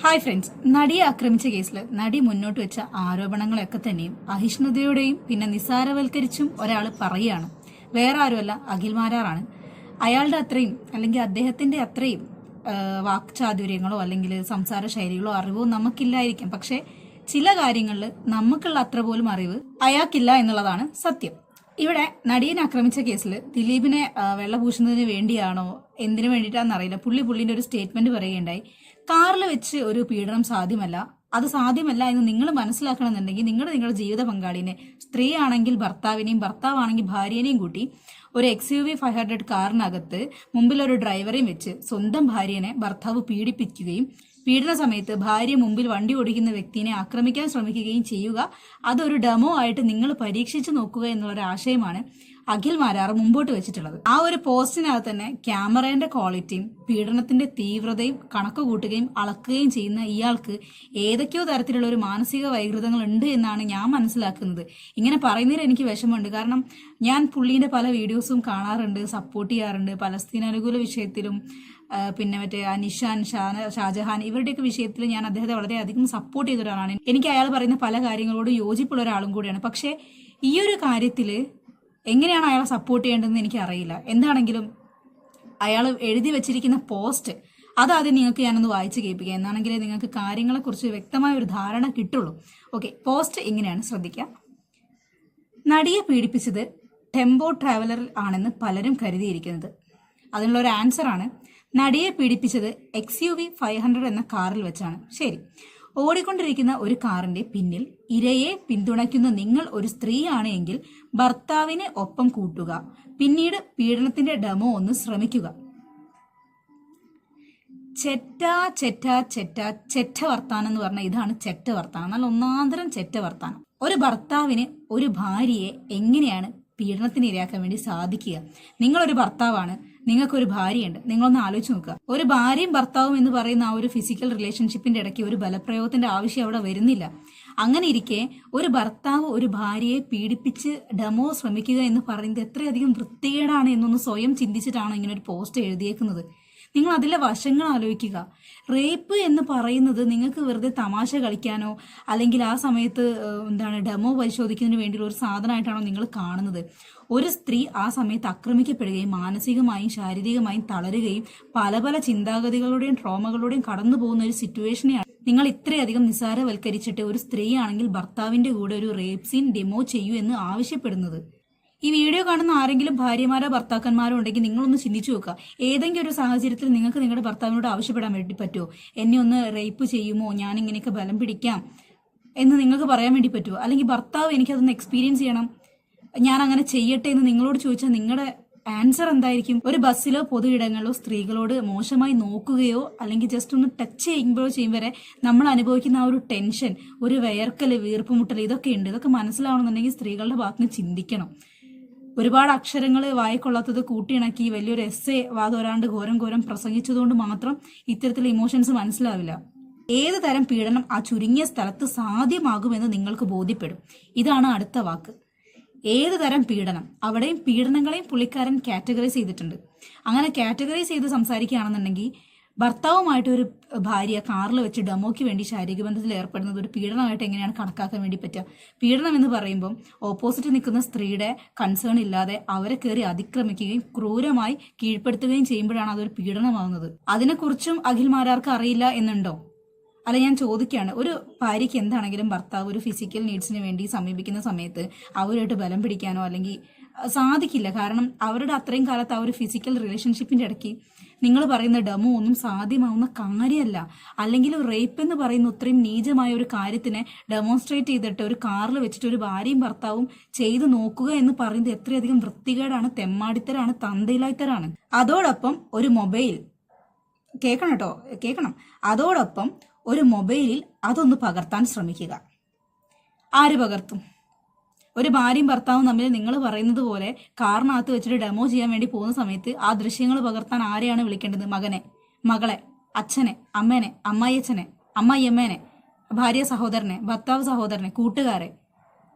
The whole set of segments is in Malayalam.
ഹായ് ഫ്രണ്ട്സ് നടിയെ ആക്രമിച്ച കേസിൽ നടി മുന്നോട്ട് വെച്ച ആരോപണങ്ങളൊക്കെ തന്നെയും അഹിഷ്ണുതയോടെയും പിന്നെ നിസാരവൽക്കരിച്ചും ഒരാൾ പറയുകയാണ്. വേറെ ആരുമല്ല അഖിൽ മാരാറാണ്. അയാളുടെ അത്രയും അല്ലെങ്കിൽ അദ്ദേഹത്തിന്റെ അത്രയും വാക്ചാതുര്യങ്ങളോ അല്ലെങ്കിൽ സംസാര ശൈലികളോ അറിവോ നമുക്കില്ലായിരിക്കും. പക്ഷെ ചില കാര്യങ്ങളിൽ നമുക്കുള്ള അത്ര പോലും അറിവ് അയാൾക്കില്ല എന്നുള്ളതാണ് സത്യം. ഇവിടെ നടിയനെ ആക്രമിച്ച കേസിൽ ദിലീപിനെ വെള്ളപൂശുന്നതിന് വേണ്ടിയാണോ എന്തിനു വേണ്ടിയിട്ടാണെന്ന് അറിയില്ല. പുള്ളി പുള്ളിന്റെ ഒരു സ്റ്റേറ്റ്മെന്റ് പറയുകയുണ്ടായി. കാറിൽ വെച്ച് ഒരു പീഡനം സാധ്യമല്ല. അത് സാധ്യമല്ല എന്ന് നിങ്ങൾ മനസ്സിലാക്കണമെന്നുണ്ടെങ്കിൽ നിങ്ങൾ നിങ്ങളുടെ ജീവിത പങ്കാളിനെ സ്ത്രീ ആണെങ്കിൽ ഭർത്താവിനെയും ഭർത്താവാണെങ്കിൽ ഭാര്യേനെയും കൂട്ടി ഒരു X U V five hundred കാറിനകത്ത് മുമ്പിൽ ഒരു ഡ്രൈവറെയും വെച്ച് സ്വന്തം ഭാര്യനെ ഭർത്താവ് പീഡിപ്പിക്കുകയും പീഡന സമയത്ത് ഭാര്യ മുമ്പിൽ വണ്ടി ഓടിക്കുന്ന വ്യക്തിനെ ആക്രമിക്കാൻ ശ്രമിക്കുകയും ചെയ്യുക അതൊരു ഡെമോ ആയിട്ട് നിങ്ങൾ പരീക്ഷിച്ചു നോക്കുക എന്നുള്ള ആശയമാണ് അഖിൽ മാരാർ മുമ്പോട്ട് വെച്ചിട്ടുള്ളത്. ആ ഒരു പോസ്റ്റിനകത്ത് തന്നെ ക്യാമറയുടെ ക്വാളിറ്റിയും പീഡനത്തിന്റെ തീവ്രതയും കണക്ക് കൂട്ടുകയും അളക്കുകയും ചെയ്യുന്ന ഇയാൾക്ക് ഏതൊക്കെയോ തരത്തിലുള്ള ഒരു മാനസിക വൈകൃതങ്ങൾ ഉണ്ട് എന്നാണ് ഞാൻ മനസ്സിലാക്കുന്നത്. ഇങ്ങനെ പറയുന്നതിൽ എനിക്ക് വിഷമമുണ്ട്. കാരണം ഞാൻ പുള്ളീന്റെ പല വീഡിയോസും കാണാറുണ്ട് സപ്പോർട്ട് ചെയ്യാറുണ്ട്. പലസ്തീൻ അനുകൂല വിഷയത്തിലും പിന്നെ മറ്റേ അനിഷാൻ ഷാന ഷാജഹാൻ ഇവരുടെയൊക്കെ വിഷയത്തിൽ ഞാൻ അദ്ദേഹത്തെ വളരെയധികം സപ്പോർട്ട് ചെയ്ത ഒരാളാണ് എനിക്ക് അയാൾ പറയുന്ന പല കാര്യങ്ങളോട് യോജിപ്പുള്ള ഒരാളും കൂടിയാണ്. പക്ഷേ ഈ ഒരു കാര്യത്തിൽ എങ്ങനെയാണ് അയാളെ സപ്പോർട്ട് ചെയ്യേണ്ടതെന്ന് എനിക്ക് അറിയില്ല എന്താണെങ്കിലും അയാൾ എഴുതി വെച്ചിരിക്കുന്ന പോസ്റ്റ് അതാദ്യം നിങ്ങൾക്ക് ഞാനൊന്ന് വായിച്ച് കേൾപ്പിക്കുക എന്നാണെങ്കിലേ നിങ്ങൾക്ക് കാര്യങ്ങളെക്കുറിച്ച് വ്യക്തമായ ഒരു ധാരണ കിട്ടുള്ളൂ. ഓക്കെ പോസ്റ്റ് ഇങ്ങനെയാണ്. ശ്രദ്ധിക്കുക. നടിയെ പീഡിപ്പിച്ചത് ടെമ്പോ ട്രാവലറിൽ ആണെന്ന് പലരും കരുതിയിരിക്കുന്നത്. അതിനുള്ള ഒരു ആൻസർ ആണ്. നടിയെ പീഡിപ്പിച്ചത് X U V five hundred എന്ന കാറിൽ വെച്ചാണ്. ശരി. ഓടിക്കൊണ്ടിരിക്കുന്ന ഒരു കാറിന്റെ പിന്നിൽ ഇരയെ പിന്തുണയ്ക്കുന്ന നിങ്ങൾ ഒരു സ്ത്രീയാണ് എങ്കിൽ ഭർത്താവിനെ ഒപ്പം കൂട്ടുക. പിന്നീട് പീഡനത്തിന്റെ ഡെമോ ഒന്ന് ശ്രമിക്കുക. ചെറ്റ ചെറ്റ ചെറ്റ ചെറ്റ വർത്താനം എന്ന് പറഞ്ഞാൽ ഇതാണ് ചെറ്റ വർത്താനം. എന്നാൽ ഒന്നാന്തരം ചെറ്റ വർത്താനം. ഒരു ഭർത്താവിന് ഒരു ഭാര്യയെ എങ്ങനെയാണ് പീഡനത്തിന് ഇരയാക്കാൻ വേണ്ടി സാധിക്കുക? നിങ്ങളൊരു ഭർത്താവാണ്. നിങ്ങൾക്കൊരു ഭാര്യയുണ്ട്. നിങ്ങളൊന്ന് ആലോചിച്ച് നോക്കുക. ഒരു ഭാര്യയും ഭർത്താവും എന്ന് പറയുന്ന ആ ഒരു ഫിസിക്കൽ റിലേഷൻഷിപ്പിന്റെ ഇടയ്ക്ക് ഒരു ബലപ്രയോഗത്തിന്റെ ആവശ്യം അവിടെ വരുന്നില്ല. അങ്ങനെ ഇരിക്കെ ഒരു ഭർത്താവ് ഒരു ഭാര്യയെ പീഡിപ്പിച്ച് ഡെമോ ശ്രമിക്കുക എന്ന് പറയുന്നത് എത്രയധികം വൃത്തികേടാണ് എന്നൊന്ന് സ്വയം ചിന്തിച്ചിട്ടാണ് ഇങ്ങനെ ഒരു പോസ്റ്റ് എഴുതിയേക്കുന്നത്. നിങ്ങൾ അതിലെ വശങ്ങൾ ആലോചിക്കുക. റേപ്പ് എന്ന് പറയുന്നത് നിങ്ങൾക്ക് വെറുതെ തമാശ കളിക്കാനോ അല്ലെങ്കിൽ ആ സമയത്ത് എന്താണ് ഡെമോ പരിശോധിക്കുന്നതിന് വേണ്ടിയുള്ള ഒരു സാധനമായിട്ടാണോ നിങ്ങൾ കാണുന്നത്? ഒരു സ്ത്രീ ആ സമയത്ത് ആക്രമിക്കപ്പെടുകയും മാനസികമായും ശാരീരികമായും തളരുകയും പല പല ചിന്താഗതികളുടെയും ട്രോമകളുടെയും കടന്നു പോകുന്ന ഒരു സിറ്റുവേഷനെയാണ് നിങ്ങൾ ഇത്രയധികം നിസ്സാരവൽക്കരിച്ചിട്ട് ഒരു സ്ത്രീയാണെങ്കിൽ ഭർത്താവിന്റെ കൂടെ ഒരു റേപ്പ് സീൻ ഡെമോ ചെയ്യൂ എന്ന് ആവശ്യപ്പെടുന്നത്. ഈ വീഡിയോ കാണുന്ന ആരെങ്കിലും ഭാര്യമാരോ ഭർത്താക്കന്മാരോ ഉണ്ടെങ്കിൽ നിങ്ങളൊന്ന് ചിന്തിച്ചു നോക്കുക. ഏതെങ്കിലും ഒരു സാഹചര്യത്തിൽ നിങ്ങൾക്ക് നിങ്ങളുടെ ഭർത്താവിനോട് ആവശ്യപ്പെടാൻ വേണ്ടി പറ്റുമോ? എന്നെ ഒന്ന് റേപ്പ് ചെയ്യുമോ? ഞാൻ ഇങ്ങനെയൊക്കെ ബലം പിടിക്കാം എന്ന് നിങ്ങൾക്ക് പറയാൻ വേണ്ടി പറ്റുമോ? അല്ലെങ്കിൽ ഭർത്താവ് എനിക്കതൊന്ന് എക്സ്പീരിയൻസ് ചെയ്യണം? ഞാൻ അങ്ങനെ ചെയ്യട്ടെ എന്ന് നിങ്ങളോട് ചോദിച്ചാൽ നിങ്ങളുടെ ആൻസർ എന്തായിരിക്കും? ഒരു ബസ്സിലോ പൊതു ഇടങ്ങളിലോ സ്ത്രീകളോട് മോശമായി നോക്കുകയോ അല്ലെങ്കിൽ ജസ്റ്റ് ഒന്ന് ടച്ച് ചെയ്യുമ്പോഴോ ചെയ്യും വരെ നമ്മൾ അനുഭവിക്കുന്ന ആ ഒരു ടെൻഷൻ ഒരു വയർക്കൽ വീർപ്പുമുട്ടൽ ഇതൊക്കെ ഉണ്ട്. ഇതൊക്കെ മനസ്സിലാവണമെന്നുണ്ടെങ്കിൽ സ്ത്രീകളുടെ ഭാഗത്ത് ചിന്തിക്കണം. ഒരുപാട് അക്ഷരങ്ങൾ വായിക്കൊള്ളാത്തത് കൂട്ടിയിണക്കി വലിയൊരു എസ് എ വാതോരാണ്ട് ഘോരം ഘോരം പ്രസംഗിച്ചതുകൊണ്ട് മാത്രം ഇത്തരത്തിലുള്ള ഇമോഷൻസ് മനസ്സിലാവില്ല. ഏത് തരം പീഡനം ആ ചുരുങ്ങിയ സ്ഥലത്ത് സാധ്യമാകുമെന്ന് നിങ്ങൾക്ക് ബോധ്യപ്പെടും. ഇതാണ് അടുത്ത വാക്ക്. ഏത് തരം പീഡനം? അവിടെയും പീഡനങ്ങളെയും പുള്ളിക്കാരൻ കാറ്റഗറൈസ് ചെയ്തിട്ടുണ്ട്. അങ്ങനെ കാറ്റഗറൈസ് ചെയ്ത് സംസാരിക്കുകയാണെന്നുണ്ടെങ്കിൽ ഭർത്താവുമായിട്ട് ഒരു ഭാര്യ കാറിൽ വെച്ച് ഡെമോയ്ക്ക് വേണ്ടി ശാരീരിക ബന്ധത്തിൽ ഏർപ്പെടുന്നത് ഒരു പീഡനമായിട്ട് എങ്ങനെയാണ് കണക്കാക്കാൻ വേണ്ടി പറ്റുക? പീഡനം എന്ന് പറയുമ്പോൾ ഓപ്പോസിറ്റ് നിൽക്കുന്ന സ്ത്രീയുടെ കൺസേൺ ഇല്ലാതെ അവരെ കയറി അതിക്രമിക്കുകയും ക്രൂരമായി കീഴ്പ്പെടുത്തുകയും ചെയ്യുമ്പോഴാണ് അതൊരു പീഡനമാകുന്നത് അതിനെക്കുറിച്ചും അഖിൽ മാരാർക്ക് അറിയില്ല എന്നുണ്ടോ? അല്ല ഞാൻ ചോദിക്കുകയാണ് ഒരു ഭാര്യയ്ക്ക് എന്താണെങ്കിലും ഭർത്താവ് ഒരു ഫിസിക്കൽ നീഡ്സിന് വേണ്ടി സമീപിക്കുന്ന സമയത്ത് അവരുമായിട്ട് ബലം പിടിക്കാനോ അല്ലെങ്കിൽ സാധിക്കില്ല. കാരണം അവരുടെ അത്രയും കാലത്ത് ആ ഒരു ഫിസിക്കൽ റിലേഷൻഷിപ്പിന്റെ ഇടയ്ക്ക് നിങ്ങൾ പറയുന്ന ഡെമോ ഒന്നും സാധ്യമാവുന്ന കാര്യമല്ല. അല്ലെങ്കിൽ റേപ്പ് എന്ന് പറയുന്ന ഇത്രയും നീചമായ ഒരു കാര്യത്തിനെ ഡെമോൺസ്ട്രേറ്റ് ചെയ്തിട്ട് ഒരു കാറിൽ വെച്ചിട്ട് ഒരു ഭാര്യയും ഭർത്താവും ചെയ്തു നോക്കുക എന്ന് പറയുന്നത് എത്രയധികം വൃത്തികേടാണ് തെമ്മാടിത്തരാണ് തന്തയിലായിത്തരാണ്. അതോടൊപ്പം ഒരു മൊബൈൽ കേൾക്കണം കേട്ടോ കേൾക്കണം. അതോടൊപ്പം ഒരു മൊബൈലിൽ അതൊന്ന് പകർത്താൻ ശ്രമിക്കുക. ആര് പകർത്തും? ഒരു ഭാര്യയും ഭർത്താവും തമ്മിൽ നിങ്ങൾ പറയുന്നത് പോലെ കാറിനകത്ത് വെച്ചിട്ട് ഡെമോ ചെയ്യാൻ വേണ്ടി പോകുന്ന സമയത്ത് ആ ദൃശ്യങ്ങൾ പകർത്താൻ ആരെയാണ് വിളിക്കേണ്ടത്? മകനെ മകളെ അച്ഛനെ അമ്മേനെ അമ്മായിയച്ഛനെ അമ്മായിയമ്മേനെ ഭാര്യ സഹോദരനെ ഭർത്താവ് സഹോദരനെ കൂട്ടുകാരെ.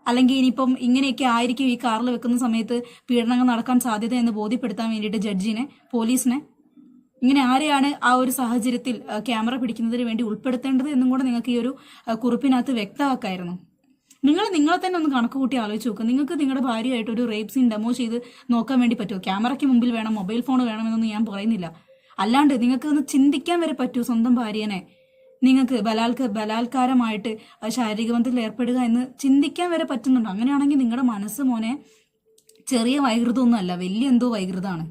അല്ലെങ്കിൽ ഇനിയിപ്പം ഇങ്ങനെയൊക്കെ ആയിരിക്കും ഈ കാറിൽ വെക്കുന്ന സമയത്ത് പീഡനങ്ങൾ നടക്കാൻ സാധ്യത എന്ന് ബോധ്യപ്പെടുത്താൻ വേണ്ടിയിട്ട് ജഡ്ജിനെ പോലീസിനെ ഇങ്ങനെ ആരെയാണ് ആ ഒരു സാഹചര്യത്തിൽ ക്യാമറ പിടിക്കുന്നതിന് വേണ്ടി ഉൾപ്പെടുത്തേണ്ടത് എന്നും കൂടെ നിങ്ങൾക്ക് ഈ ഒരു കുറിപ്പിനകത്ത് വ്യക്തമാക്കായിരുന്നു. നിങ്ങൾ നിങ്ങളെ തന്നെ ഒന്ന് കണക്ക് കൂട്ടി ആലോചിച്ച് നോക്കുക നിങ്ങൾക്ക് നിങ്ങളുടെ ഭാര്യയായിട്ട് ഒരു റേപ്പ് സീൻ ഡെമോ ചെയ്ത് നോക്കാൻ വേണ്ടി പറ്റുമോ? ക്യാമറയ്ക്ക് മുമ്പിൽ വേണം മൊബൈൽ ഫോൺ വേണമെന്നൊന്നും ഞാൻ പറയുന്നില്ല. അല്ലാണ്ട് നിങ്ങൾക്ക് ഒന്ന് ചിന്തിക്കാൻ വരെ പറ്റുമോ സ്വന്തം ഭാര്യനെ? നിങ്ങൾക്ക് ബലാൽക്ക ബലാത്കാരമായിട്ട് ശാരീരിക ബന്ധത്തിൽ ഏർപ്പെടുക എന്ന് ചിന്തിക്കാൻ വരെ പറ്റുന്നുണ്ടോ? അങ്ങനെയാണെങ്കിൽ നിങ്ങളുടെ മനസ്സ് മോനെ ചെറിയ വൈകൃതമൊന്നും അല്ല വലിയ എന്തോ വൈകൃതമാണ്.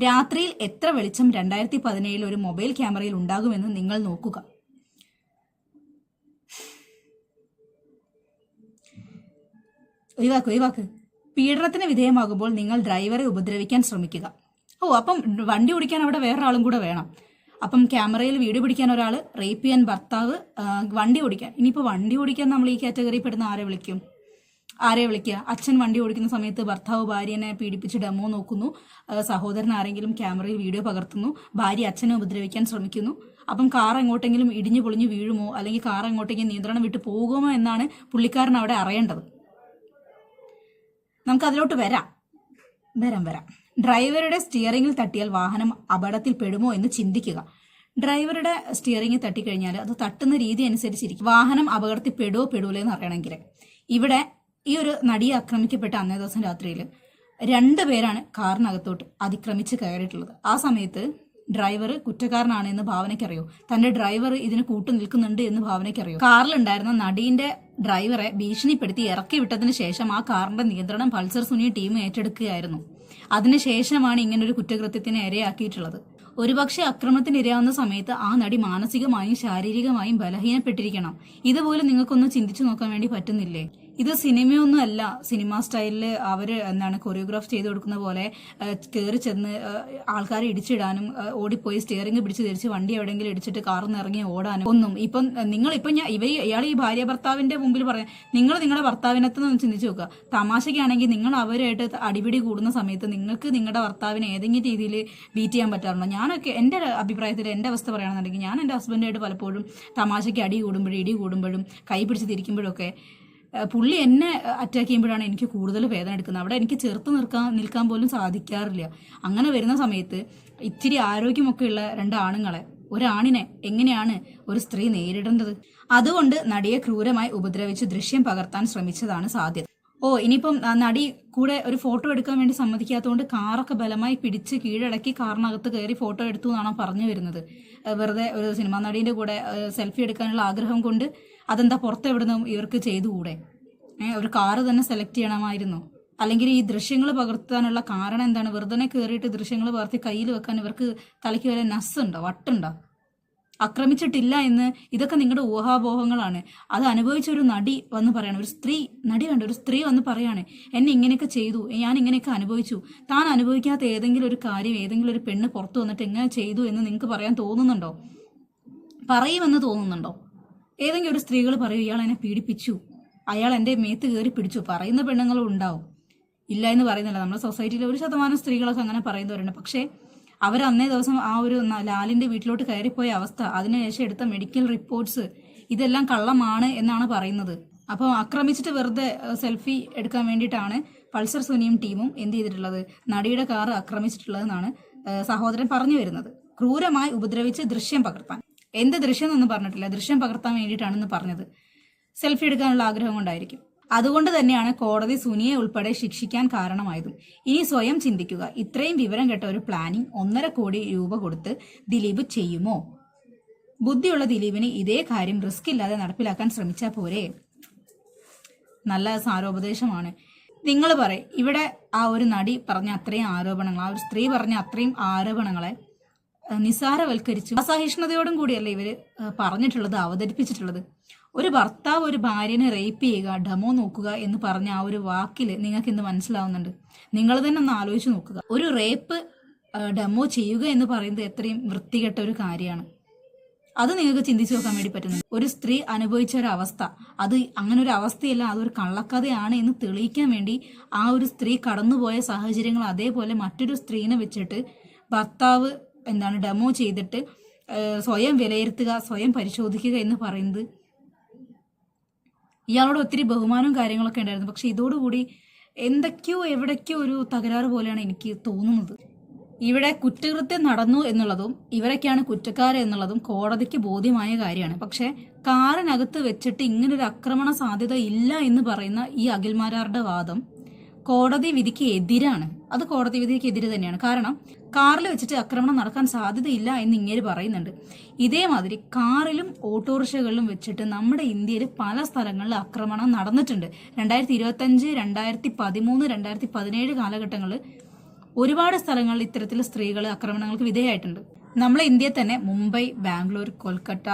രാത്രിയിൽ എത്ര വെളിച്ചം രണ്ടായിരത്തി പതിനേഴിൽ ഒരു മൊബൈൽ ക്യാമറയിൽ ഉണ്ടാകുമെന്ന് നിങ്ങൾ നോക്കുക. ഒഴിവാക്ക് ഒഴിവാക്ക്. പീഡനത്തിന് വിധേയമാകുമ്പോൾ നിങ്ങൾ ഡ്രൈവറെ ഉപദ്രവിക്കാൻ ശ്രമിക്കുക. ഓ അപ്പം വണ്ടി ഓടിക്കാൻ അവിടെ വേറൊരാളും കൂടെ വേണം. അപ്പം ക്യാമറയിൽ വീഡിയോ പിടിക്കാൻ ഒരാൾ റേപ്പ് ചെയ്യാൻ ഭർത്താവ് വണ്ടി ഓടിക്കാൻ. ഇനിയിപ്പോൾ വണ്ടി ഓടിക്കാൻ നമ്മൾ ഈ കാറ്റഗറിയിൽ പെടുന്ന ആരെ വിളിക്കും? ആരെ വിളിക്കുക? അച്ഛൻ വണ്ടി ഓടിക്കുന്ന സമയത്ത് ഭർത്താവ് ഭാര്യനെ പീഡിപ്പിച്ച് ഡെമോ നോക്കുന്നു. സഹോദരൻ ആരെങ്കിലും ക്യാമറയിൽ വീഡിയോ പകർത്തുന്നു. ഭാര്യ അച്ഛനെ ഉപദ്രവിക്കാൻ ശ്രമിക്കുന്നു. അപ്പം കാർ എങ്ങോട്ടെങ്കിലും ഇടിഞ്ഞു പൊളിഞ്ഞു വീഴുമോ? അല്ലെങ്കിൽ കാർ എങ്ങോട്ടെങ്കിലും നിയന്ത്രണം വിട്ട് പോകുമോ എന്നാണ് പുള്ളിക്കാരൻ അവിടെ അറിയേണ്ടത്. നമുക്ക് അതിലോട്ട് വരാം. വരാം വരാം. ഡ്രൈവറുടെ സ്റ്റിയറിംഗിൽ തട്ടിയാൽ വാഹനം അപകടത്തിൽ പെടുമോ എന്ന് ചിന്തിക്കുക. ഡ്രൈവറുടെ സ്റ്റിയറിംഗിൽ തട്ടിക്കഴിഞ്ഞാൽ അത് തട്ടുന്ന രീതി അനുസരിച്ചിരിക്കും. വാഹനം അപകടത്തിൽ പെടുമോ പെടൂലേ എന്ന് അറിയണമെങ്കിൽ. ഇവിടെ ഈ ഒരു നടിയെ ആക്രമിക്കപ്പെട്ട അന്നേ ദിവസം രാത്രിയിൽ രണ്ട് പേരാണ് കാറിനകത്തോട്ട് അതിക്രമിച്ച് കയറിയിട്ടുള്ളത്. ആ സമയത്ത് ഡ്രൈവർ കുറ്റക്കാരനാണ് എന്ന് ഭാവനയ്ക്കറിയോ? തന്റെ ഡ്രൈവർ ഇതിന് കൂട്ടു നിൽക്കുന്നുണ്ട് എന്ന് ഭാവനയ്ക്കറിയോ? കാറിലുണ്ടായിരുന്ന നടീന്റെ ഡ്രൈവറെ ഭീഷണിപ്പെടുത്തി ഇറക്കി വിട്ടതിന് ശേഷം ആ കാറിന്റെ നിയന്ത്രണം പൾസർ സുനി ടീം ഏറ്റെടുക്കുകയായിരുന്നു. അതിനുശേഷമാണ് ഒരു കുറ്റകൃത്യത്തിന് ഇരയാക്കിയിട്ടുള്ളത്. ഒരുപക്ഷെ അക്രമത്തിന് ഇരയാവുന്ന സമയത്ത് ആ നടി മാനസികമായും ശാരീരികമായും ബലഹീനപ്പെട്ടിരിക്കണം. ഇതുപോലെ നിങ്ങൾക്കൊന്ന് ചിന്തിച്ചു നോക്കാൻ വേണ്ടി പറ്റുന്നില്ലേ? ഇത് സിനിമയൊന്നും അല്ല സിനിമ സ്റ്റൈലിൽ അവർ എന്താണ് കൊറിയോഗ്രാഫ് ചെയ്ത് കൊടുക്കുന്ന പോലെ കയറി ചെന്ന് ആൾക്കാരെ ഇടിച്ചിടാനും ഓടിപ്പോയി സ്റ്റിയറിംഗ് പിടിച്ച് തിരിച്ച് വണ്ടി എവിടെയെങ്കിലും ഇടിച്ചിട്ട് കാറിൽ നിന്ന് ഇറങ്ങി ഓടാനും ഒന്നും. ഇപ്പം നിങ്ങൾ ഇപ്പം ഞാൻ ഇവ ഇയാൾ ഈ ഭാര്യ ഭർത്താവിന്റെ മുമ്പിൽ പറയാം നിങ്ങൾ നിങ്ങളുടെ ഭർത്താവിനകത്ത് ചിന്തിച്ചു നോക്കുക. തമാശയ്ക്കാണെങ്കിൽ നിങ്ങൾ അവരായിട്ട് അടിപിടി കൂടുന്ന സമയത്ത് നിങ്ങൾക്ക് നിങ്ങളുടെ ഭർത്താവിനെ ഏതെങ്കിലും രീതിയിൽ ബീറ്റ് ചെയ്യാൻ പറ്റാറുണ്ടോ? ഞാനൊക്കെ എന്റെ അഭിപ്രായത്തിൽ എന്റെ അവസ്ഥ പറയുകയാണെന്നുണ്ടെങ്കിൽ ഞാൻ എന്റെ ഹസ്ബൻഡായിട്ട് പലപ്പോഴും തമാശയ്ക്ക് അടി കൂടുമ്പോഴും ഇടി കൂടുമ്പോഴും കൈ പിടിച്ച് തിരിക്കുമ്പോഴൊക്കെ പുള്ളി എന്നെ അറ്റാക്ക് ചെയ്യുമ്പോഴാണ് എനിക്ക് കൂടുതൽ വേദന എടുക്കുന്നത്. അവിടെ എനിക്ക് ചെറുത്ത് നിൽക്കാൻ നിൽക്കാൻ പോലും സാധിക്കാറില്ല. അങ്ങനെ വരുന്ന സമയത്ത് ഇത്തിരി ആരോഗ്യമൊക്കെ ഉള്ള രണ്ട് ആണുങ്ങളെ ഒരാണിനെ എങ്ങനെയാണ് ഒരു സ്ത്രീ നേരിടേണ്ടത്? അതുകൊണ്ട് നടിയെ ക്രൂരമായി ഉപദ്രവിച്ച് ദൃശ്യം പകർത്താൻ ശ്രമിച്ചതാണ് സാധ്യത. ഓ ഇനിയിപ്പം നടി കൂടെ ഒരു ഫോട്ടോ എടുക്കാൻ വേണ്ടി സമ്മതിക്കാത്തതുകൊണ്ട് കാറൊക്കെ ബലമായി പിടിച്ച് കീഴടക്കി കാറിനകത്ത് കയറി ഫോട്ടോ എടുത്തു എന്നാണ് പറഞ്ഞു വരുന്നത്. വെറുതെ ഒരു സിനിമാ നടീന്റെ കൂടെ സെൽഫി എടുക്കാനുള്ള ആഗ്രഹം കൊണ്ട് അതെന്താ പുറത്തെവിടുന്നും ഇവർക്ക് ചെയ്തുകൂടെ? ഒരു കാറ് തന്നെ സെലക്ട് ചെയ്യണമായിരുന്നു. അല്ലെങ്കിൽ ഈ ദൃശ്യങ്ങൾ പകർത്താനുള്ള കാരണം എന്താണ്? വെറുതെ കയറിയിട്ട് ദൃശ്യങ്ങൾ പകർത്തി കയ്യിൽ വെക്കാൻ ഇവർക്ക് തലയ്ക്ക് വരെ നസ്സുണ്ടോ? വട്ടുണ്ടോ? ആക്രമിച്ചിട്ടില്ല എന്ന് ഇതൊക്കെ നിങ്ങളുടെ ഊഹാപോഹങ്ങളാണ്. അത് അനുഭവിച്ച ഒരു നടി വന്ന് പറയാണ്. ഒരു സ്ത്രീ നടി വേണ്ട ഒരു സ്ത്രീ വന്ന് പറയാണ് എന്നെ ഇങ്ങനെയൊക്കെ ചെയ്തു. ഞാൻ ഇങ്ങനെയൊക്കെ അനുഭവിച്ചു. താൻ അനുഭവിക്കാത്ത ഏതെങ്കിലും ഒരു കാര്യം ഏതെങ്കിലും ഒരു പെണ്ണ് പുറത്തു വന്നിട്ട് എങ്ങനെ ചെയ്തു എന്ന് നിങ്ങൾക്ക് പറയാൻ തോന്നുന്നുണ്ടോ? പറയുമെന്ന് തോന്നുന്നുണ്ടോ? ഏതെങ്കിലും ഒരു സ്ത്രീകൾ പറയൂ ഇയാൾ എന്നെ പീഡിപ്പിച്ചു. അയാൾ എന്റെ മേത്ത് കയറി പിടിച്ചു. പറയുന്ന പെണ്ണുങ്ങളും ഉണ്ടാവും. ഇല്ല എന്ന് പറയുന്നില്ല. നമ്മുടെ സൊസൈറ്റിയിൽ ഒരു ശതമാനം സ്ത്രീകളൊക്കെ അങ്ങനെ പറയുന്നവരുണ്ട്. പക്ഷേ അവർ അന്നേ ദിവസം ആ ഒരു ലാലിന്റെ വീട്ടിലോട്ട് കയറിപ്പോയ അവസ്ഥ അതിനുശേഷം എടുത്ത മെഡിക്കൽ റിപ്പോർട്ട്സ് ഇതെല്ലാം കള്ളമാണ് എന്നാണ് പറയുന്നത്. അപ്പോൾ ആക്രമിച്ചിട്ട് വെറുതെ സെൽഫി എടുക്കാൻ വേണ്ടിയിട്ടാണ് പൾസർ സുനിയും ടീമും എന്ത് ചെയ്തിട്ടുള്ളത്? നടിയുടെ കാർ ആക്രമിച്ചിട്ടുള്ളതെന്നാണ് സഹോദരൻ പറഞ്ഞു വരുന്നത്. ക്രൂരമായി ഉപദ്രവിച്ച് ദൃശ്യം പകർത്താൻ. എന്ത് ദൃശ്യം എന്നൊന്നും പറഞ്ഞിട്ടില്ല. ദൃശ്യം പകർത്താൻ വേണ്ടിയിട്ടാണെന്ന് പറഞ്ഞത്. സെൽഫി എടുക്കാനുള്ള ആഗ്രഹം കൊണ്ടായിരിക്കും. അതുകൊണ്ട് തന്നെയാണ് കോടതി സുനിയെ ഉൾപ്പെടെ ശിക്ഷിക്കാൻ കാരണമായതും. ഇനി സ്വയം ചിന്തിക്കുക. ഇത്രയും വിവരം കേട്ട ഒരു പ്ലാനിംഗ് ഒന്നര കോടി രൂപ കൊടുത്ത് ദിലീപ് ചെയ്യുമോ? ബുദ്ധിയുള്ള ദിലീപിന് ഇതേ കാര്യം റിസ്ക് ഇല്ലാതെ നടപ്പിലാക്കാൻ ശ്രമിച്ചാൽ പോരെ. നല്ല സാരോപദേശമാണ്. നിങ്ങൾ പറയും ഇവിടെ ആ ഒരു നടി പറഞ്ഞ അത്രയും ആരോപണങ്ങൾ ആ ഒരു സ്ത്രീ പറഞ്ഞ അത്രയും ആരോപണങ്ങളെ ഏഹ്, നിസ്സാരവൽക്കരിച്ചു അസഹിഷ്ണുതയോടും കൂടിയല്ലേ ഇവർ പറഞ്ഞിട്ടുള്ളത് അവതരിപ്പിച്ചിട്ടുള്ളത്. ഒരു ഭർത്താവ് ഒരു ഭാര്യനെ റേപ്പ് ചെയ്യുക ഡമോ നോക്കുക എന്ന് പറഞ്ഞ ആ ഒരു വാക്കിൽ നിങ്ങൾക്ക് ഇന്ന് മനസ്സിലാവുന്നുണ്ട്. നിങ്ങൾ തന്നെ ഒന്ന് ആലോചിച്ച് നോക്കുക. ഒരു റേപ്പ് ഡമോ ചെയ്യുക എന്ന് പറയുന്നത് എത്രയും വൃത്തികെട്ട ഒരു കാര്യമാണ്. അത് നിങ്ങൾക്ക് ചിന്തിച്ചു നോക്കാൻ വേണ്ടി പറ്റുന്നുണ്ട്. ഒരു സ്ത്രീ അനുഭവിച്ച ഒരു അവസ്ഥ അത് അങ്ങനെ ഒരു അവസ്ഥയല്ല അതൊരു കള്ളക്കഥയാണ് എന്ന് തെളിയിക്കാൻ വേണ്ടി ആ ഒരു സ്ത്രീ കടന്നുപോയ സാഹചര്യങ്ങൾ അതേപോലെ മറ്റൊരു സ്ത്രീനെ വെച്ചിട്ട് ഭർത്താവ് എന്താണ് ഡെമോ ചെയ്തിട്ട് സ്വയം വിലയിരുത്തുക സ്വയം പരിശോധിക്കുക എന്ന് പറയുന്നത് ഇയാളോട് ഒത്തിരി ബഹുമാനവും കാര്യങ്ങളൊക്കെ ഉണ്ടായിരുന്നു. പക്ഷെ ഇതോടുകൂടി എന്തൊക്കെയോ എവിടേക്കോ ഒരു തകരാറ് പോലെയാണ് എനിക്ക് തോന്നുന്നത്. ഇവിടെ കുറ്റകൃത്യം നടന്നു എന്നുള്ളതും ഇവരൊക്കെയാണ് കുറ്റക്കാരെന്നുള്ളതും കോടതിക്ക് ബോധ്യമായ കാര്യമാണ്. പക്ഷെ കാറിനകത്ത് വെച്ചിട്ട് ഇങ്ങനൊരു ആക്രമണ സാധ്യത ഇല്ല എന്ന് പറയുന്ന ഈ അഖിൽമാരാരുടെ വാദം കോടതി വിധിക്ക് എതിരാണ്. അത് കോടതി വിധിക്ക് എതിര് തന്നെയാണ്. കാരണം കാറിൽ വെച്ചിട്ട് ആക്രമണം നടക്കാൻ സാധ്യതയില്ല എന്ന് ഇങ്ങേര് പറയുന്നുണ്ട്. ഇതേമാതിരി കാറിലും ഓട്ടോറിക്ഷകളിലും വെച്ചിട്ട് നമ്മുടെ ഇന്ത്യയിൽ പല സ്ഥലങ്ങളിൽ ആക്രമണം നടന്നിട്ടുണ്ട്. രണ്ടായിരത്തി ഇരുപത്തഞ്ച് രണ്ടായിരത്തി പതിമൂന്ന് രണ്ടായിരത്തി പതിനേഴ് കാലഘട്ടങ്ങളിൽ ഒരുപാട് സ്ഥലങ്ങളിൽ ഇത്തരത്തിൽ സ്ത്രീകൾ ആക്രമണങ്ങൾക്ക് വിധേയമായിട്ടുണ്ട് നമ്മളെ ഇന്ത്യയിൽ തന്നെ മുംബൈ ബാംഗ്ലൂർ കൊൽക്കത്ത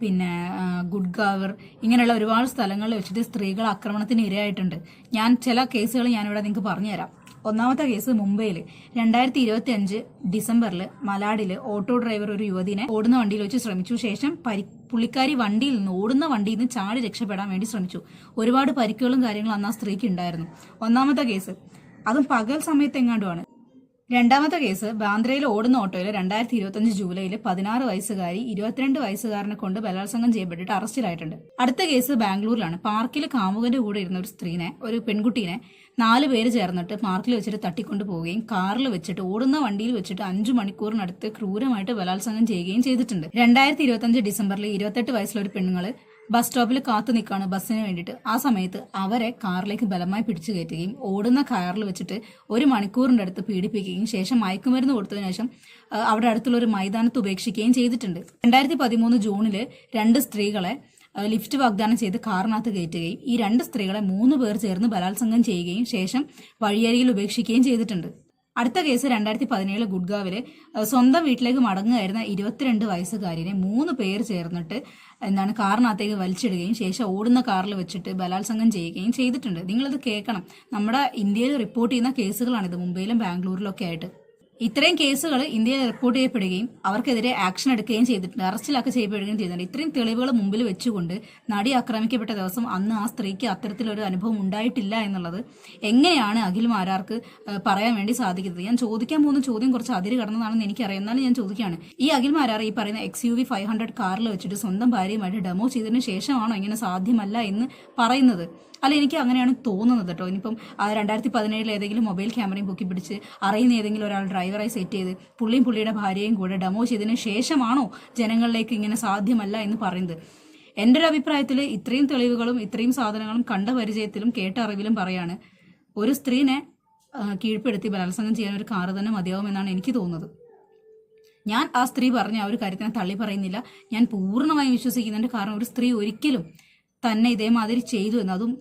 പിന്നെ ഗുഡ്ഗാവർ ഇങ്ങനെയുള്ള ഒരുപാട് സ്ഥലങ്ങളിൽ വെച്ചിട്ട് സ്ത്രീകൾ ആക്രമണത്തിന് ഇരയായിട്ടുണ്ട്. ഞാൻ ചില കേസുകൾ ഞാനിവിടെ നിങ്ങൾക്ക് പറഞ്ഞുതരാം. ഒന്നാമത്തെ കേസ് മുംബൈയിൽ. രണ്ടായിരത്തി ഇരുപത്തി അഞ്ച് ഡിസംബറിൽ മലാഡിൽ ഓട്ടോ ഡ്രൈവർ ഒരു യുവതിനെ ഓടുന്ന വണ്ടിയിൽ വെച്ച് ശ്രമിച്ചു. ശേഷം പരി പുള്ളിക്കാരി വണ്ടിയിൽ നിന്ന് ഓടുന്ന വണ്ടിയിൽ നിന്ന് ചാടി രക്ഷപ്പെടാൻ വേണ്ടി ശ്രമിച്ചു. ഒരുപാട് പരിക്കുകളും കാര്യങ്ങളും അന്ന് ആ സ്ത്രീക്ക് ഉണ്ടായിരുന്നു. ഒന്നാമത്തെ കേസ്. അതും പകൽ സമയത്ത് എങ്ങാണ്ടുമാണ് രണ്ടാമത്തെ കേസ് ബാന്ദ്രയിൽ ഓടുന്ന ഓട്ടോയിൽ രണ്ടായിരത്തി ഇരുപത്തഞ്ച് ജൂലൈയിൽ പതിനാറ് വയസ്സുകാരി ഇരുപത്തിരണ്ട് വയസ്സുകാരനെ കൊണ്ട് ബലാത്സംഗം ചെയ്യപ്പെട്ടിട്ട് അറസ്റ്റിലായിട്ടുണ്ട്. അടുത്ത കേസ് ബാംഗ്ലൂരിലാണ്. പാർക്കിൽ കാമുകന്റെ കൂടെ ഇരുന്ന ഒരു സ്ത്രീനെ ഒരു പെൺകുട്ടീനെ നാല് പേര് ചേർന്നിട്ട് പാർക്കിൽ വെച്ചിട്ട് തട്ടിക്കൊണ്ടു പോവുകയും കാറിൽ വെച്ചിട്ട് ഓടുന്ന വണ്ടിയിൽ വെച്ചിട്ട് അഞ്ചു മണിക്കൂറിനടുത്ത് ക്രൂരമായിട്ട് ബലാത്സംഗം ചെയ്യുകയും ചെയ്തിട്ടുണ്ട്. രണ്ടായിരത്തി ഇരുപത്തഞ്ച് ഡിസംബറിൽ ഇരുപത്തെട്ട് വയസ്സുള്ള ഒരു പെണ്ണുങ്ങൾ ബസ് സ്റ്റോപ്പിൽ കാത്തു നിൽക്കുകയാണ് ബസ്സിന് വേണ്ടിയിട്ട്. ആ സമയത്ത് അവരെ കാറിലേക്ക് ബലമായി പിടിച്ചു കയറ്റുകയും ഓടുന്ന കാറിൽ വെച്ചിട്ട് ഒരു മണിക്കൂറിന്റെ അടുത്ത് പീഡിപ്പിക്കുകയും ശേഷം മയക്കുമരുന്ന് കൊടുത്തതിനു ശേഷം അവിടെ അടുത്തുള്ള ഒരു മൈതാനത്ത് ഉപേക്ഷിക്കുകയും ചെയ്തിട്ടുണ്ട്. രണ്ടായിരത്തി പതിമൂന്ന് ജൂണിൽ രണ്ട് സ്ത്രീകളെ ലിഫ്റ്റ് വാഗ്ദാനം ചെയ്ത് കാറിനകത്ത് കയറ്റുകയും ഈ രണ്ട് സ്ത്രീകളെ മൂന്ന് പേർ ചേർന്ന് ബലാത്സംഗം ചെയ്യുകയും ശേഷം വഴിയരികിൽ ഉപേക്ഷിക്കുകയും ചെയ്തിട്ടുണ്ട്. അടുത്ത കേസ് രണ്ടായിരത്തി പതിനേഴ് ഗുഡ്ഗാവിൽ സ്വന്തം വീട്ടിലേക്ക് മടങ്ങുകയായിരുന്ന ഇരുപത്തിരണ്ട് വയസ്സുകാരിനെ മൂന്ന് പേർ ചേർന്നിട്ട് എന്താണ് കാറിനകത്തേക്ക് വലിച്ചിടുകയും ശേഷം ഓടുന്ന കാറിൽ വെച്ചിട്ട് ബലാത്സംഗം ചെയ്യുകയും ചെയ്തിട്ടുണ്ട്. നിങ്ങളിത് കേൾക്കണം. നമ്മുടെ ഇന്ത്യയിൽ റിപ്പോർട്ട് ചെയ്യുന്ന കേസുകളാണിത് മുംബൈയിലും ബാംഗ്ലൂരിലും ഒക്കെ ആയിട്ട്. ഇത്രയും കേസുകൾ ഇന്ത്യയിൽ റിപ്പോർട്ട് ചെയ്യപ്പെടുകയും അവർക്കെതിരെ ആക്ഷൻ എടുക്കുകയും ചെയ്തിട്ടുണ്ട്. അറസ്റ്റിലൊക്കെ ചെയ്യപ്പെടുകയും ചെയ്തിട്ടുണ്ട്. ഇത്രയും തെളിവുകൾ മുമ്പിൽ വെച്ചുകൊണ്ട് നടി ആക്രമിക്കപ്പെട്ട ദിവസം അന്ന് ആ സ്ത്രീക്ക് അത്തരത്തിലൊരു അനുഭവം ഉണ്ടായിട്ടില്ല എന്നുള്ളത് എങ്ങനെയാണ് അഖിൽ മാരാർക്ക് പറയാൻ വേണ്ടി സാധിക്കുന്നത്? ഞാൻ ചോദിക്കാൻ പോകുന്ന ചോദ്യം കുറച്ച് അതിര് കടന്നതാണെന്ന് എനിക്കറിയാം. എന്നാലും ഞാൻ ചോദിക്കുകയാണ്. ഈ അഖിൽ മാരാർ ഈ പറയുന്ന X U V five hundred കാറിൽ വെച്ചിട്ട് സ്വന്തം ഭാര്യയുമായിട്ട് ഡെമോ ചെയ്തതിന് ശേഷമാണോ ഇങ്ങനെ സാധ്യമല്ല എന്ന് പറയുന്നത്? അല്ല എനിക്ക് അങ്ങനെയാണ് തോന്നുന്നത് കേട്ടോ. ഇനിയിപ്പം രണ്ടായിരത്തി പതിനേഴിൽ ഏതെങ്കിലും മൊബൈൽ ക്യാമറയും പൊക്കി പിടിച്ച് അറിയുന്ന ഏതെങ്കിലും ഒരാൾ ഡ്രൈവറായി സെറ്റ് ചെയ്ത് പുള്ളിയും പുള്ളിയുടെ ഭാര്യയും കൂടെ ഡെമോ ചെയ്തതിന് ശേഷമാണോ ജനങ്ങളിലേക്ക് ഇങ്ങനെ സാധ്യമല്ല എന്ന് പറയുന്നത്? എന്റെ ഒരു അഭിപ്രായത്തിൽ ഇത്രയും തെളിവുകളും ഇത്രയും സാധനങ്ങളും കണ്ട പരിചയത്തിലും കേട്ട അറിവിലും പറയാണ് ഒരു സ്ത്രീനെ കീഴ്പ്പെടുത്തി ബലാത്സംഗം ചെയ്യാൻ ഒരു കാറ് തന്നെ മതിയാവുമെന്നാണ് എനിക്ക് തോന്നുന്നത്. ഞാൻ ആ സ്ത്രീ പറഞ്ഞ ആ ഒരു കാര്യത്തിനെ തള്ളി പറയുന്നില്ല. ഞാൻ പൂർണമായും വിശ്വസിക്കുന്നുണ്ട് കാരണം ഒരു സ്ത്രീ ഒരിക്കലും തന്നെ ഇതേമാതിരി ചെയ്തു എന്ന് അതും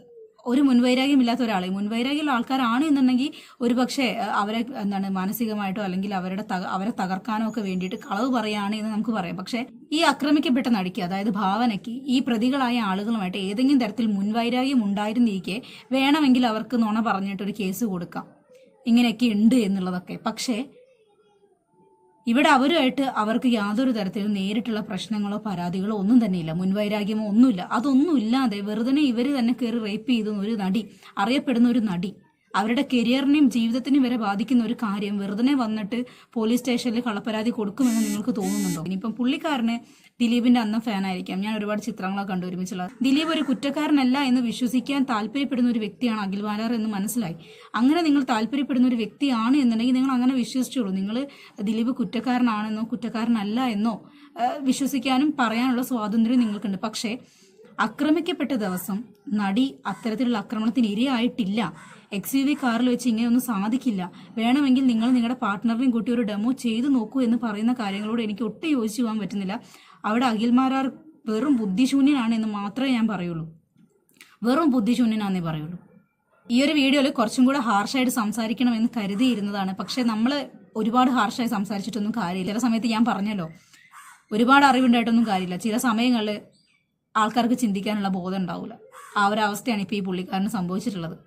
ഒരു മുൻവൈരാഗ്യമില്ലാത്ത ഒരാളെ. മുൻവൈരാഗ്യമുള്ള ആൾക്കാരാണ് എന്നുണ്ടെങ്കിൽ ഒരു പക്ഷേ അവരെ എന്താണ് മാനസികമായിട്ടോ അല്ലെങ്കിൽ അവരുടെ അവരെ തകർക്കാനോ ഒക്കെ വേണ്ടിയിട്ട് കളവ് പറയുകയാണ് എന്ന് നമുക്ക് പറയാം. പക്ഷേ ഈ ആക്രമിക്കപ്പെട്ട നടിക്ക് അതായത് ഭാവനയ്ക്ക് ഈ പ്രതികളായ ആളുകളുമായിട്ട് ഏതെങ്കിലും തരത്തിൽ മുൻവൈരാഗ്യം ഉണ്ടായിരുന്നിരിക്കെ വേണമെങ്കിൽ അവർക്ക് നുണ പറഞ്ഞിട്ട് ഒരു കേസ് കൊടുക്കാം. ഇങ്ങനെയൊക്കെ ഉണ്ട് എന്നുള്ളതൊക്കെ. പക്ഷേ ഇവിടെ അവരുമായിട്ട് അവർക്ക് യാതൊരു തരത്തിലും നേരിട്ടുള്ള പ്രശ്നങ്ങളോ പരാതികളോ ഒന്നും തന്നെയില്ല. മുൻവൈരാഗ്യമോ ഒന്നുമില്ല. അതൊന്നും ഇല്ലാതെ വെറുതെ ഇവർ തന്നെ കയറി റേപ്പ് ചെയ്തു ഒരു നടി അറിയപ്പെടുന്ന ഒരു നടി. അവരുടെ കരിയറിനെയും ജീവിതത്തിനെയും വരെ ബാധിക്കുന്ന ഒരു കാര്യം വെറുതെ വന്നിട്ട് പോലീസ് സ്റ്റേഷനിൽ കള്ളപ്പരാതി കൊടുക്കുമെന്ന് നിങ്ങൾക്ക് തോന്നുന്നുണ്ടോ? ഇനിയിപ്പം പുള്ളിക്കാരന് ദിലീപിന്റെ അന്ന ഫാൻ ആയിരിക്കാം. ഞാൻ ഒരുപാട് ചിത്രങ്ങളൊക്കെ കണ്ടു ഒരുമിച്ചുള്ള ദിലീപ് ഒരു കുറ്റക്കാരനല്ല എന്ന് വിശ്വസിക്കാൻ താല്പര്യപ്പെടുന്ന ഒരു വ്യക്തിയാണ് അഖിൽ വാലാർ എന്ന് മനസ്സിലായി. അങ്ങനെ നിങ്ങൾ താല്പര്യപ്പെടുന്ന ഒരു വ്യക്തിയാണ് എന്നുണ്ടെങ്കിൽ നിങ്ങൾ അങ്ങനെ വിശ്വസിച്ചോളൂ. നിങ്ങൾ ദിലീപ് കുറ്റക്കാരനാണെന്നോ കുറ്റക്കാരനല്ല എന്നോ വിശ്വസിക്കാനും പറയാനുള്ള സ്വാതന്ത്ര്യം നിങ്ങൾക്കുണ്ട്. പക്ഷേ ആക്രമിക്കപ്പെട്ട ദിവസം നടി അത്തരത്തിലുള്ള ആക്രമണത്തിന് ഇരയായിട്ടില്ല. എക്സ് യു വി കാറിൽ വെച്ച് ഇങ്ങനെയൊന്നും സാധിക്കില്ല. വേണമെങ്കിൽ നിങ്ങൾ നിങ്ങളുടെ പാർട്ട്ണറിനെയും കൂട്ടി ഒരു ഡെമോ ചെയ്തു നോക്കൂ എന്ന് പറയുന്ന കാര്യങ്ങളോട് എനിക്ക് ഒട്ടും യോജിച്ചു പോകാൻ പറ്റുന്നില്ല. അവിടെ അഖിൽമാരാർ വെറും ബുദ്ധിശൂന്യനാണ് എന്ന് മാത്രമേ ഞാൻ പറയുള്ളൂ. വെറും ബുദ്ധിശൂന്യനാണെന്നേ പറയുള്ളൂ. ഈ ഒരു വീഡിയോയിൽ കുറച്ചും കൂടെ ഹാർഷായിട്ട് സംസാരിക്കണം എന്ന് കരുതിയിരുന്നതാണ്. പക്ഷെ നമ്മൾ ഒരുപാട് ഹാർഷായി സംസാരിച്ചിട്ടൊന്നും കാര്യമില്ല. ചില സമയത്ത് ഞാൻ പറഞ്ഞല്ലോ ഒരുപാട് അറിവുണ്ടായിട്ടൊന്നും കാര്യമില്ല. ചില സമയങ്ങളിൽ ആൾക്കാർക്ക് ചിന്തിക്കാനുള്ള ബോധം ഉണ്ടാവില്ല. ആ ഒരു അവസ്ഥയാണ് ഇപ്പോൾ ഈ പുള്ളിക്കാരന് സംഭവിച്ചിട്ടുള്ളത്.